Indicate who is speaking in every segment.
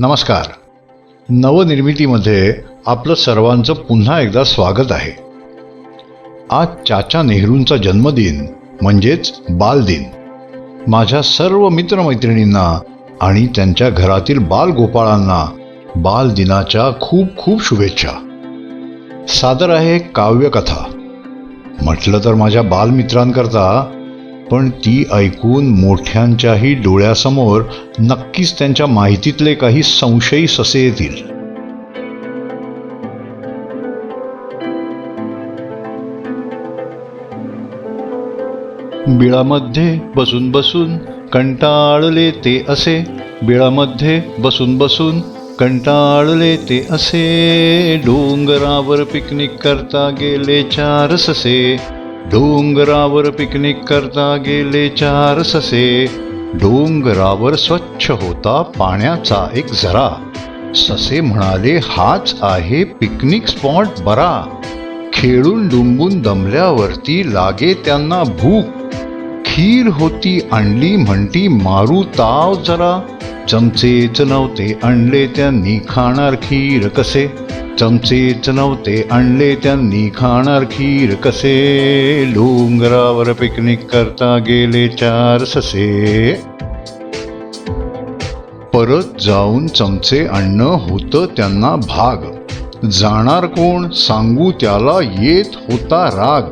Speaker 1: नमस्कार. नवनिर्मितीमध्ये आपलं सर्वांचं पुन्हा एकदा स्वागत आहे. आज चाचा नेहरूंचा जन्मदिन म्हणजेच बालदिन. माझ्या सर्व मित्रमैत्रिणींना आणि त्यांच्या घरातील बालगोपाळांना बालदिनाच्या खूप खूप शुभेच्छा. सादर आहे काव्यकथा. म्हटलं तर माझ्या बालमित्रांकरता पण ती ऐकून मोठ्यांच्याही डोळ्यासमोर नक्कीच त्यांच्या माहितीतले काही संशयी ससे येतील. बिळामध्ये बसून बसून कंटाळले ते असे. बिळामध्ये बसून बसून कंटाळले ते असे. डोंगरावर पिकनिक करता गेले चार ससे. डोंगरावर पिकनिक करता गेले चार ससे. डोंगरावर स्वच्छ होता पाण्याचा एक झरा ससे म्हणाले हाच आहे पिकनिक स्पॉट बरा. खेळून डुंबून दमल्यावरती लागे त्यांना भूक. खीर होती आणली म्हणती मारू ताव जरा. चमचेच नव्हते आणले त्यांनी खाणार खीर कसे. चमचेच नव्हते आणले त्यांनी खाणार खीर कसे? डोंगरावर पिकनिक करता गेले चार ससे. परत जाऊन चमचे आणणं होतं त्यांना भाग. जाणार कोण? सांगू त्याला येत होता राग.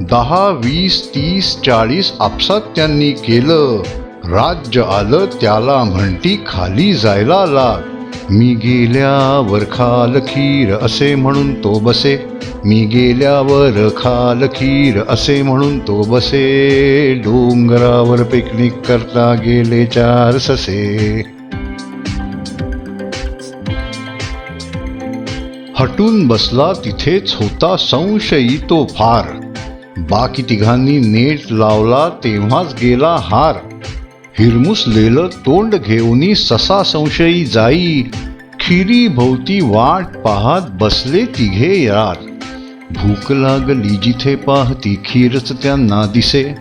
Speaker 1: दहा वीस तीस चाळीस आपसात त्यांनी केलं. राज्य आलं त्याला म्हणती खाली जायला लाग. मी गेल्यावर खाल खीर असे म्हणून तो बसे. मी गेल्यावर खाल खीर असे म्हणून तो बसे. डोंगरावर पिकनिक करता गेले चार ससे. हटून बसला तिथेच होता संशयी तो फार. बाकी तिघांनी नेट लावला तेव्हाच गेला हार. हिरमुसलेलं तोंड घेऊनी ससा संशयी जाई. खिरी भोवती वाट पाहत बसले तिघे यात भूक लागली जिथे पाहती खीरच त्यांना दिसे.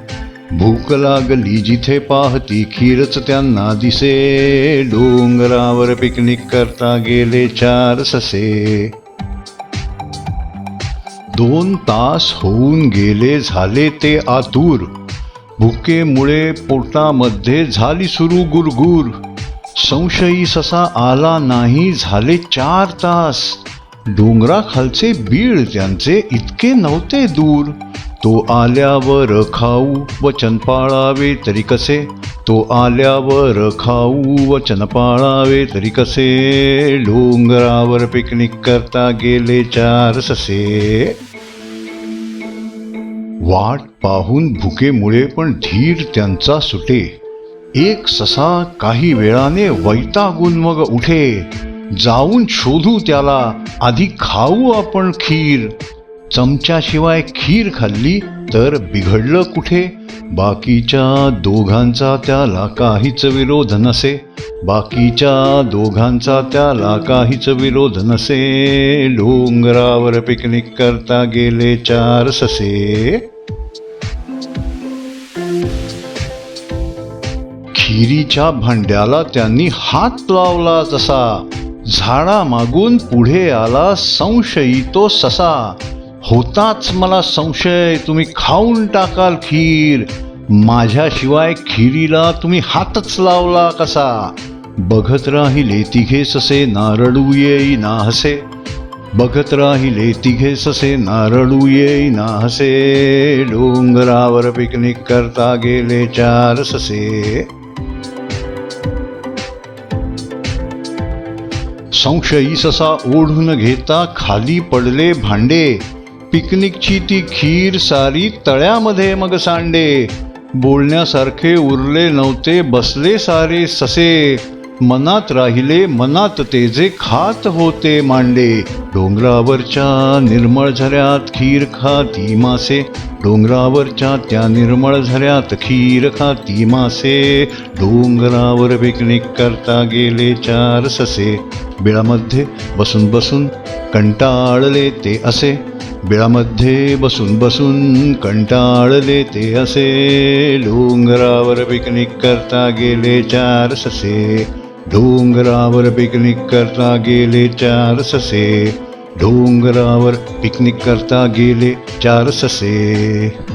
Speaker 1: भूक लागली जिथे पाहती खीरच त्यांना दिसे. डोंगरावर पिकनिक करता गेले चार ससे. दोन तास होऊन गेले झाले ते आतूर. भुकेमुळे पोटामध्ये झाली सुरू गुरगुर. संशयी ससा आला नाही झाले चार तास. डोंगराखालचे बीळ त्यांचे इतके नव्हते दूर. तो आल्यावर खाऊ वचन पाळावे तरी कसे? तो आल्यावर खाऊ वचन पाळावे तरी कसे? डोंगरावर पिकनिक करता गेले चार ससे. वाट पाहून भुकेमुळे पण धीर त्यांचा सुटे. एक ससा काही वेळाने वैतागून मग उठे. जाऊन शोधू त्याला आधी खाऊ आपण खीर. चमच्याशिवाय खीर खाल्ली तर बिघडलं कुठे? बाकीच्या दोघांचा त्याला काहीच विरोध नसे. बाकीच्या दोघांचा त्याला काहीच विरोध नसे. डोंगरावर पिकनिक करता गेले चार ससे. खिरीच्या भांड्याला त्यांनी हात लावला तसा झाडा मागून पुढे आला संशयी तो ससा. होताच मला संशय तुम्ही खाऊन टाकाल खीर. माझ्याशिवाय खिरीला तुम्ही हातच लावला कसा. बघत राहिले तिघे ससे नारडू येई ना हसे. बघत राहिले तिघे ससे नारडू येई ना हसे. डोंगरावर पिकनिक करता गेले चार ससे. संशयी ससा ओढून घेता खाली पडले भांडे. पिकनिकची ती खीर सारी तळ्यामध्ये मग सांडे. बोलण्यासारखे उरले नव्हते बसले सारे ससे. मनात राहिले मनात ते जे खात होते मांडे. डोंगरावरच्या निर्मळ झऱ्यात खीर खाती मासे. डोंगरावरच्या त्या निर्मळ झऱ्यात खीर खाती मासे. डोंगरावर पिकनिक करता गेले चार ससे. बिळामध्ये बसून बसून कंटाळले ते असे. बिळामध्ये बसून बसून कंटाळले ते असे. डोंगरावर पिकनिक करता गेले चार ससे. डोंगरावर पिकनिक करता गेले चार ससे. डोंगरावर पिकनिक करता गेले चार ससे.